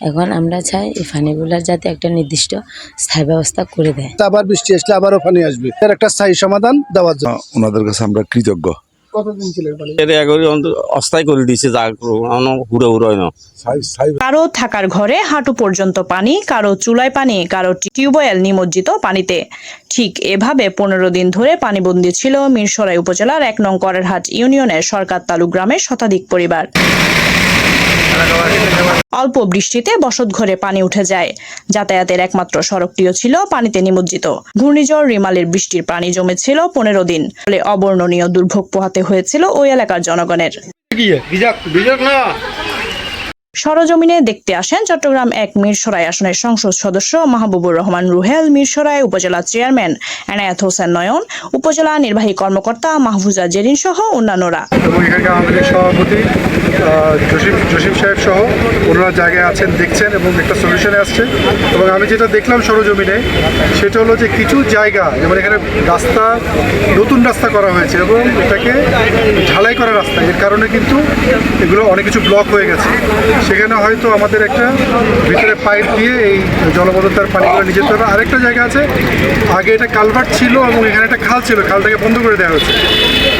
এখন আমরা চাই এই পানিগুলার যাতে একটা নির্দিষ্ট স্থায়ী ব্যবস্থা করে দেয়। আবার বৃষ্টি আসলে আবারও পানি আসবে। এর একটা স্থায়ী সমাধান দেওয়ার জন্য। ওনাদের কাছে আমরা কৃতজ্ঞ। কারও থাকার ঘরে হাঁটু পর্যন্ত পানি কারও চুলায় পানি কারও টিউবওয়েল নিমজ্জিত পানিতে। ঠিক এভাবে পনেরো দিন ধরে পানিবন্দী ছিল মিরসরাই উপজেলার এক নং করেরহাট ইউনিয়নের সরকার তালু গ্রামের শতাধিক পরিবার। অল্প বৃষ্টিতে বসত ঘরে পানি উঠে যায়। যাতায়াতের একমাত্র সড়কটিও ছিল পানিতে নিমজ্জিত। ঘূর্ণিঝড় রিমালের বৃষ্টির পানি জমেছিল পনেরো দিন। ফলে অবর্ণনীয় দুর্ভোগ পোহাতে হয়েছিল ওই এলাকার জনগণের। সরজমিনে দেখতে আসেন চট্টগ্রাম এক মিরসরাই আসনের সংসদ সদস্য মাহবুবুর রহমান রুহেল মিরসরাই উপজেলা চেয়ারম্যান এনায়েত হোসেন নয়ন, উপজেলা নির্বাহী কর্মকর্তা মাহফুজা জেরিন সহ অন্যান্যরা। সভাপতি জসিম জসিম সাহেব সহ ওনারা জায়গায় আছেন, দেখছেন এবং একটা সলিউশনে আসছে। এবং আমি যেটা দেখলাম সরজমিনে, সেটা হলো যে কিছু জায়গা, যেমন এখানে রাস্তা, নতুন রাস্তা করা হয়েছে এবং এটাকে ঢালাই করা রাস্তা। এর কারণে কিন্তু এগুলো অনেক কিছু ব্লক হয়ে গেছে। সেখানে হয়তো আমাদের একটা ভিতরে পাইপ দিয়ে এই জলবদ্ধতার পানিগুলো নিয়ে যেতে হবে। আরেকটা জায়গা আছে, আগে এটা কালভার্ট ছিল এবং এখানে একটা খাল ছিল, খালটাকে বন্ধ করে দেওয়া হয়েছে।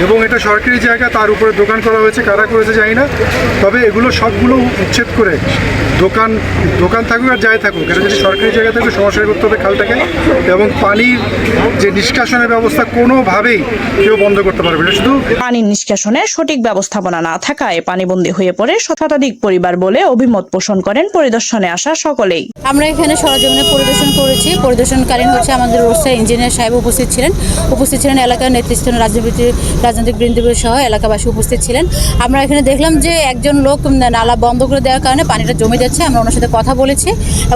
এবং এটা সরকারি জায়গা, তার উপরে দোকান করা হয়েছে, কারা করেছে জানি না। তবে এগুলো সবগুলো উচ্ছেদ করে দোকান দোকান থাকুক আর যাই থাকুক এটা যদি সরকারি জায়গা থাকে সংস্কার করতে হবে খালটাকে এবং পানির যে নিষ্কাশনের ব্যবস্থা কোনোভাবেই কেউ বন্ধ করতে পারবে না শুধু পানি নিষ্কাশনের সঠিক ব্যবস্থাপনা না থাকায় পানিবন্দী হয়ে পড়ে শতাধিক পরিবার বলে অভিমত পোষণ করেন পরিদর্শনে আসা সকলেই। আমরা এখানে সরজমিনে পরিদর্শন করেছি। পরিদর্শনকালীন হচ্ছে আমাদের রোডসাইড ইঞ্জিনিয়ার সাহেব উপস্থিত ছিলেন। উপস্থিত ছিলেন এলাকার নেতৃত্ব রাজনীতি রাজনৈতিক বৃন্দবৃন্দ সহ এলাকাবাসী উপস্থিত ছিলেন। আমরা এখানে দেখলাম যে একজন লোক নালা বন্ধ করে দেওয়ার কারণে পানিটা জমে যাচ্ছে, আমরা ওনার সাথে কথা বলেছি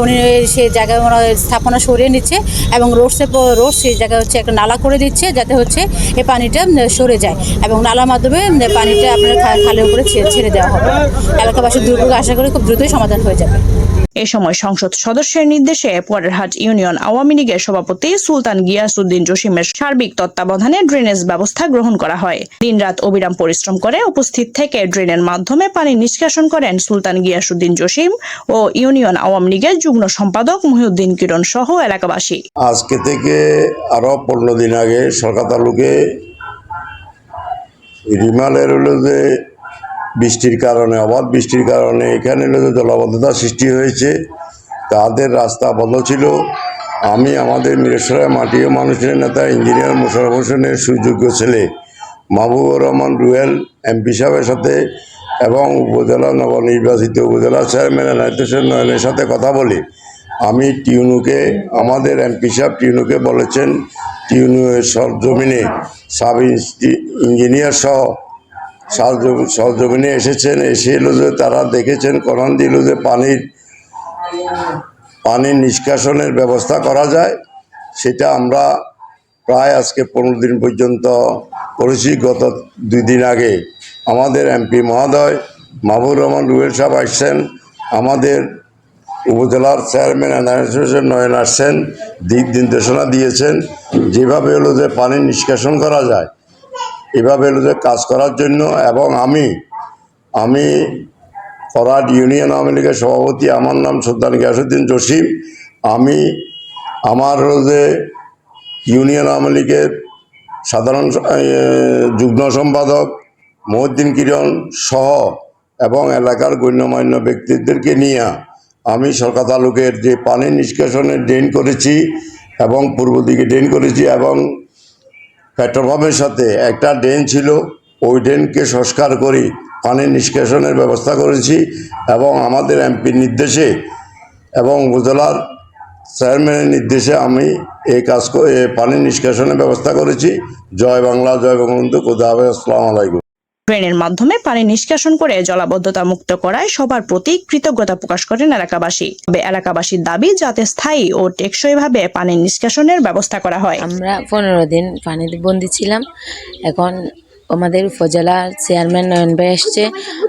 উনি সে জায়গায় ওনার স্থাপনা সরিয়ে নিচ্ছে, এবং রোডসে রোড সেই জায়গায় হচ্ছে একটা নালা করে দিচ্ছে, যাতে হচ্ছে এই পানিটা সরে যায়, এবং নালার মাধ্যমে পানিটা আপনার খালের উপরে ছেড়ে দেওয়া হবে। এলাকাবাসীর দুর্ভোগ আশা করি খুব দ্রুতই সমাধান হয়ে যাবে। এ সময় সংসদ সদস্যের নির্দেশে পরেরহাট ইউনিয়ন আওয়ামী লীগের সভাপতি সুলতান গিয়াসউদ্দিন জসিমের সার্বিক তত্ত্বাবধানে ড্রেনেজ ব্যবস্থা গ্রহণ করা হয়। দিনরাত অবিরাম পরিশ্রম করে উপস্থিত থেকে ড্রেনের মাধ্যমে পানি নিষ্কাশন করেন সুলতান গিয়াসউদ্দিন জসিম ও ইউনিয়ন আওয়ামী লীগের যুগ্ম সম্পাদক মহিউদ্দিন কিরণ সহ এলাকাবাসী। আজকে থেকে আরও পনেরো দিন আগে সরকার তালুকে রিমালের বৃষ্টির কারণে, অবাধ বৃষ্টির কারণে এখানে জলাবদ্ধতা সৃষ্টি হয়েছে। তাদের রাস্তা বন্ধ ছিল। আমি আমাদের মিরেশ্বরের মাটি ও মানুষের নেতা ইঞ্জিনিয়ার মোশারফ হোসেনের সুযোগ্য ছেলে মাহবুবুর রহমান রুয়েল এমপি সাহেবের সাথে এবং উপজেলা নবনির্বাচিত উপজেলা চেয়ারম্যান এনায়ত হোসেন নয়নের সাথে কথা বলি। আমি টিউনুকে, আমাদের এমপি সাহেব টিউনুকে বলেছেন টিউনু সরজমিনে সাব ইঞ্জিনিয়ার সহ সরজমিনে এসেছেন, এসে এলো যে তারা দেখেছেন করান দিল যে পানির পানির নিষ্কাশনের ব্যবস্থা করা যায়। সেটা আমরা প্রায় আজকে পনেরো দিন পর্যন্ত করেছি। গত দুই দিন আগে আমাদের এমপি মহোদয় মাহবুর রহমান রুয়েল সাহেব আসছেন, আমাদের উপজেলার চেয়ারম্যান হোসেন নয়ন আসছেন দিক নির্দেশনা দিয়েছেন। যেভাবে হলো যে পানি নিষ্কাশন করা যায় এভাবে কাজ করার জন্য এবং আমি আমি করাট ইউনিয়ন আওয়ামী লীগের সভাপতি, আমার নাম সুলতান গিয়াসুদ্দিন জসিম আমি আমার যে ইউনিয়ন আওয়ামী লীগের সাধারণ যুগ্ম সম্পাদক মহিউদ্দিন কিরণ সহ এবং এলাকার গণ্যমান্য ব্যক্তিদেরকে নিয়ে আমি সরকার তালুকের যে পানি নিষ্কাশনের ড্রেন করেছি এবং পূর্ব দিকে ড্রেন করেছি এবং পেট্রোল পাম্পের সাথে একটা ড্রেন ছিল, ওই ড্রেনকে সংস্কার করি পানি নিষ্কাশনের ব্যবস্থা করেছি এবং আমাদের এমপির নির্দেশে এবং উপজেলার চেয়ারম্যানের নির্দেশে আমি এই কাজ পানি নিষ্কাশনের ব্যবস্থা করেছি। জয় বাংলা, জয় বঙ্গবন্ধু কোদা হবে আসসালামু আলাইকুম। ড্রেনের মাধ্যমে পানি নিষ্কাশন করে জলাবদ্ধতা মুক্ত করায় সবার প্রতি কৃতজ্ঞতা প্রকাশ করেন এলাকাবাসী। তবে এলাকাবাসীর দাবি, যাতে স্থায়ী ও টেকসইভাবে পানি নিষ্কাশনের ব্যবস্থা করা হয়। আমরা পনেরো দিন পানি বন্দি ছিলাম। এখন আমাদের উপজেলার চেয়ারম্যান নয়ন ভাই এসছে,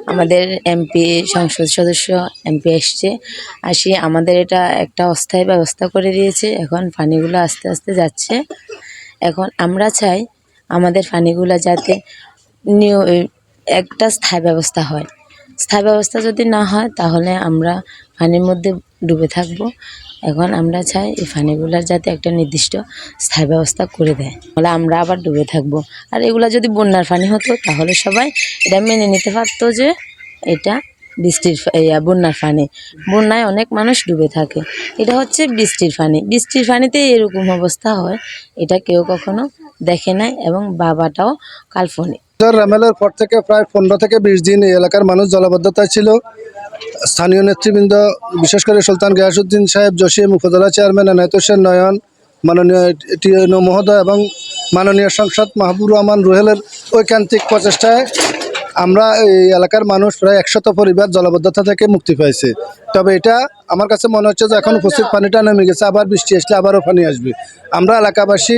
আমাদের এমপি, সংসদ সদস্য এমপি এসছে। আসি, আমাদের এটা একটা অস্থায়ী ব্যবস্থা করে দিয়েছে। এখন পানিগুলো আস্তে আস্তে যাচ্ছে। এখন আমরা চাই আমাদের পানিগুলো যাতে নিয়- একটা স্থায়ী ব্যবস্থা হয়। স্থায়ী ব্যবস্থা যদি না হয়, তাহলে আমরা পানির মধ্যে ডুবে থাকব। এখন আমরা চাই এই পানিগুলার যাতে একটা নির্দিষ্ট স্থায়ী ব্যবস্থা করে দেয়। তাহলে আমরা আবার ডুবে থাকব। আর এগুলা যদি বন্যার পানি হতো, তাহলে সবাই এটা মেনে নিতে পারতো যে এটা বৃষ্টির বন্যার পানি বন্যায় অনেক মানুষ ডুবে থাকে। এটা হচ্ছে বৃষ্টির পানি বৃষ্টির পানিতে এরকম অবস্থা হয়, এটা কেউ কখনো দেখে নাই এবং বাবাটাও কাল্পনিক। রেমেলের পর থেকে প্রায় পনেরো থেকে বিশ দিন এই এলাকার মানুষ জলাবদ্ধতায় ছিল। স্থানীয় নেতৃবৃন্দ, বিশেষ করে সুলতান গিয়াসুদ্দিন সাহেব, জসিম উপজেলা চেয়ারম্যান এনায়ত হোসেন নয়ন, মাননীয় টিএনও মহোদয় এবং মাননীয় সংসদ মাহবুর রহমান রুহেলের ঐকান্তিক প্রচেষ্টায় আমরা এই এলাকার মানুষ প্রায় একশত পরিবার জলাবদ্ধতা থেকে মুক্তি পাইছে। তবে এটা আমার কাছে মনে হচ্ছে যে এখন উপস্থিত পানিটা নেমে গেছে, আবার বৃষ্টি আসলে আবারও পানি আসবে। আমরা এলাকাবাসী,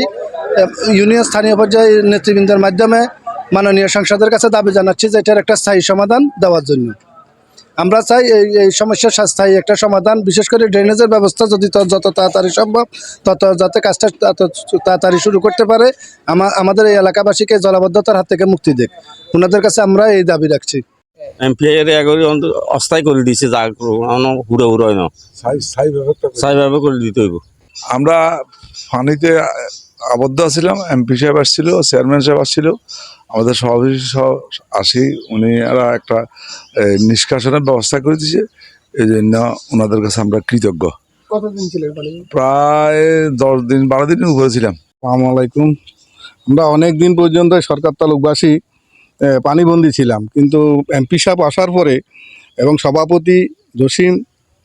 ইউনিয়ন স্থানীয় পর্যায়ে নেতৃবৃন্দের মাধ্যমে মাননীয় সংসদের কাছে দাবি জানাচ্ছি যে এটার একটা স্থায়ী সমাধান দেওয়ার জন্য। আমরা চাই এই এই সমস্যার স্থায়ী একটা সমাধান বিশেষ করে ড্রেনেজের ব্যবস্থা যদি যত তাড়াতাড়ি সম্ভব তত যাতে কাজটা তত তাড়াতাড়ি শুরু করতে পারে আমাদের এই এলাকাবাসীকে জলাবদ্ধতার হাত থেকে মুক্তি দেখ ওনাদের কাছে আমরা এই দাবি রাখছি। এমপি এর অস্থায়ী করে যা হুড়ে হুড়ে হয় না। স্থায়ীভাবে করে দিতে হইব। আমরা ফানিতে আবদ্ধ আছিলাম এমপি সাহেব আসছিল চেয়ারম্যান সাহেব আসছিল আমাদের সভাপতি সহ আসি উনি এরা একটা নিষ্কাশনের ব্যবস্থা করে দিয়েছে এই জন্য ওনাদের কাছে আমরা কৃতজ্ঞ। কতদিন ছিল প্রায় দশ দিন বারো দিন উপরে ছিলাম। আসসালামু আলাইকুম। আমরা অনেক দিন পর্যন্ত সরকার তালুকবাসী পানিবন্দি ছিলাম। কিন্তু এমপি সাহেব আসার পরে এবং সভাপতি জসিম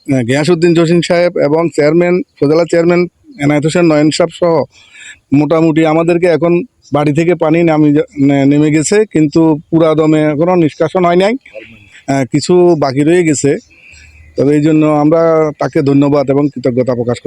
এ, গিয়াসউদ্দিন জসিম সাহেব এবং চেয়ারম্যান উপজেলা চেয়ারম্যান এনায়ত হোসেন নয়ন সাহ সহ মোটামুটি আমাদেরকে এখন বাড়ি থেকে পানি নামি নেমে গেছে, কিন্তু পুরা দমে এখনও নিষ্কাশন হয় নাই। কিছু বাকি রয়ে গেছে। তবে এই জন্য আমরা তাকে ধন্যবাদ এবং কৃতজ্ঞতা প্রকাশ করছি।